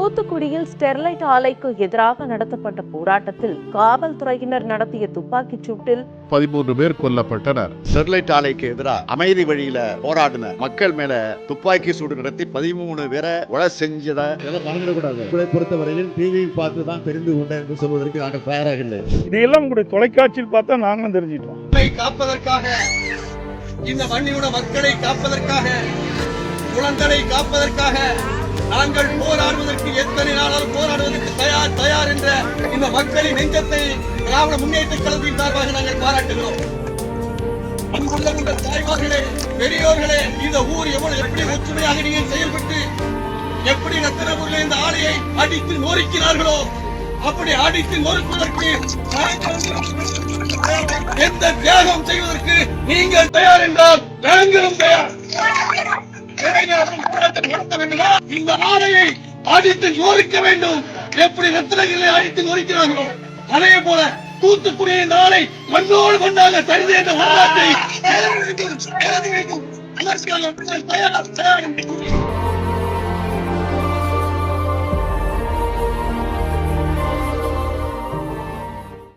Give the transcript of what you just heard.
தூத்துக்குடியில் ஸ்டெர்லைட் ஆலைக்கு எதிராக நடத்தப்பட்ட போராட்டத்தில் காவல்துறையினர் நடத்திய துப்பாக்கிச் சூட்டில் பதிமூன்று பேர் கொல்லப்பட்டனர். ஸ்டெர்லைட் ஆலைக்கு எதிராக அமைதி வழியில போராடின மக்கள் மேல துப்பாக்கி சூடு நடத்தி பதிமூணு பேரை கொலை செஞ்சத இதெல்லாம் மறந்துடக்கூடாது. பொறுத்தவரையில் டிவி பார்த்து தான் தெரிந்து கொண்டேன் என்று சொல்வதற்கு நாங்கள் தயாராக இல்லை. இதையெல்லாம் உங்களுடைய தொலைக்காட்சியில் பார்த்தா நாங்களும் தெரிஞ்சிட்டோம் மக்களை காப்பதற்காக இந்த மண்ணினுட மக்களை காப்பதற்காக குழந்தைகளை காப்பதற்காக நாங்கள் போராடுவதற்கு தயார் என்ற இந்த மக்களின் நெஞ்சத்தை திராவிட முன்னேற்ற கழகத்தின் சார்பாக நாங்கள் பாராட்டுகிறோம். அங்குள்ள உங்கள் தாய்மார்களே பெரியோர்களே இந்த ஊர் எவ்வளவு எப்படி ஒற்றுமையாக நீங்கள் செயல்பட்டு எப்படி ரத்தனபுரியில் இந்த ஆலையை அடித்து நொறுக்கினார்களோ அப்படி அடித்து நொறுக்குவதற்கு எந்த தியாகம் செய்வதற்கு நீங்கள் தயார் என்றால் நாங்களும் தயார். நடத்த இந்த ஆலையை அடித்து நொறுக்க வேண்டும். எப்படி ரத்தனங்களை அடித்து நொறுக்கிறார்களோ அதே போல தூத்துக்குடியை நாளை மண்ணோடு மண்ணாக தருது என்ற வரலாற்றை தயார், தயார்